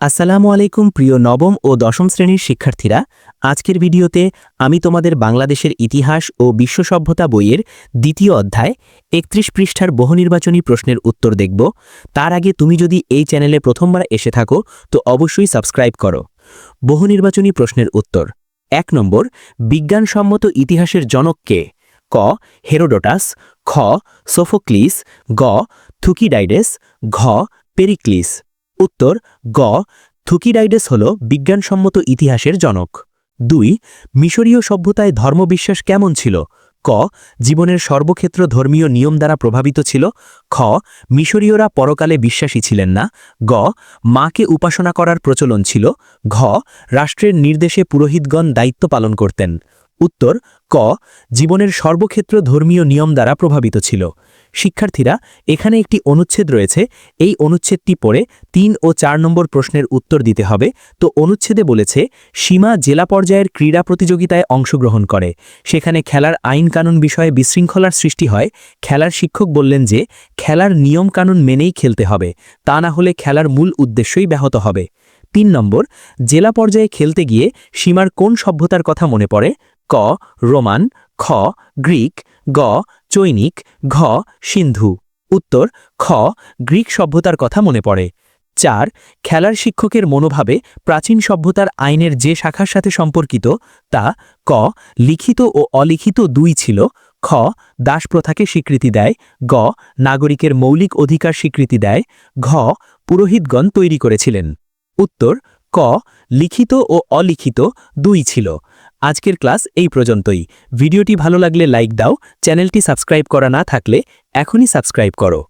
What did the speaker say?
আসসালামু আলাইকুম, প্রিয় নবম ও দশম শ্রেণির শিক্ষার্থীরা। আজকের ভিডিওতে আমি তোমাদের বাংলাদেশের ইতিহাস ও বিশ্ব সভ্যতা বইয়ের দ্বিতীয় অধ্যায়, একত্রিশ পৃষ্ঠার বহুনির্বাচনী প্রশ্নের উত্তর দেখব। তার আগে তুমি যদি এই চ্যানেলে প্রথমবার এসে থাকো, তো অবশ্যই সাবস্ক্রাইব করো। বহুনির্বাচনী প্রশ্নের উত্তর। এক নম্বর, বিজ্ঞানসম্মত ইতিহাসের জনক কে? ক, হেরোডোটাস। খ, সোফোক্লিস। গ, থুকিডাইডেস। ঘ, পেরিক্লিস। উত্তর, গ, থুকিডাইডেস হল বিজ্ঞানসম্মত ইতিহাসের জনক। দুই, মিশরীয় সভ্যতায় ধর্মবিশ্বাস কেমন ছিল? ক, জীবনের সর্বক্ষেত্র ধর্মীয় নিয়ম দ্বারা প্রভাবিত ছিল? খ, মিশরীয়রা পরকালে বিশ্বাসী ছিলেন না? গ, মাকে উপাসনা করার প্রচলন ছিল? ঘ, রাষ্ট্রের নির্দেশে পুরোহিতগণ দায়িত্ব পালন করতেন। উত্তর, ক, জীবনের সর্বক্ষেত্র ধর্মীয় নিয়ম দ্বারা প্রভাবিত ছিল। শিক্ষার্থীরা, এখানে একটি অনুচ্ছেদ রয়েছে। এই অনুচ্ছেদটি পড়ে তিন ও চার নম্বর প্রশ্নের উত্তর দিতে হবে। তো অনুচ্ছেদে বলেছে, সীমা জেলা পর্যায়ের ক্রীড়া প্রতিযোগিতায় অংশগ্রহণ করে। সেখানে খেলার আইন কানুন বিষয়ে বিশৃঙ্খলার সৃষ্টি হয়। খেলার শিক্ষক বললেন যে, খেলার নিয়ম কানুন মেনেই খেলতে হবে। তা না হলে খেলার মূল উদ্দেশ্যই ব্যাহত হবে। তিন নম্বর, জেলা পর্যায়ে খেলতে গিয়ে সীমার কোন সভ্যতার কথা মনে পড়ে? ক, রোমান, খ, গ্রিক গ, চৈনিক, ঘ, সিন্ধু। উত্তর, খ, গ্রিক সভ্যতার কথা মনে পড়ে। চার, খেলার শিক্ষকের মনোভাবে প্রাচীন সভ্যতার আইনের যে শাখার সাথে সম্পর্কিত, তা ক, লিখিত ও অলিখিত দুই ছিল। খ দাস প্রথাকে স্বীকৃতি দেয়। গ, নাগরিকের মৌলিক অধিকার স্বীকৃতি দেয়। ঘ, পুরোহিতগণ তৈরি করেছিলেন। উত্তর, ক, লিখিত ও অলিখিত দুই ছিল। আজকের ক্লাস এই পর্যন্তই। ভিডিওটি ভালো লাগলে লাইক দাও, চ্যানেলটি সাবস্ক্রাইব করা না থাকলে এখনই সাবস্ক্রাইব করো।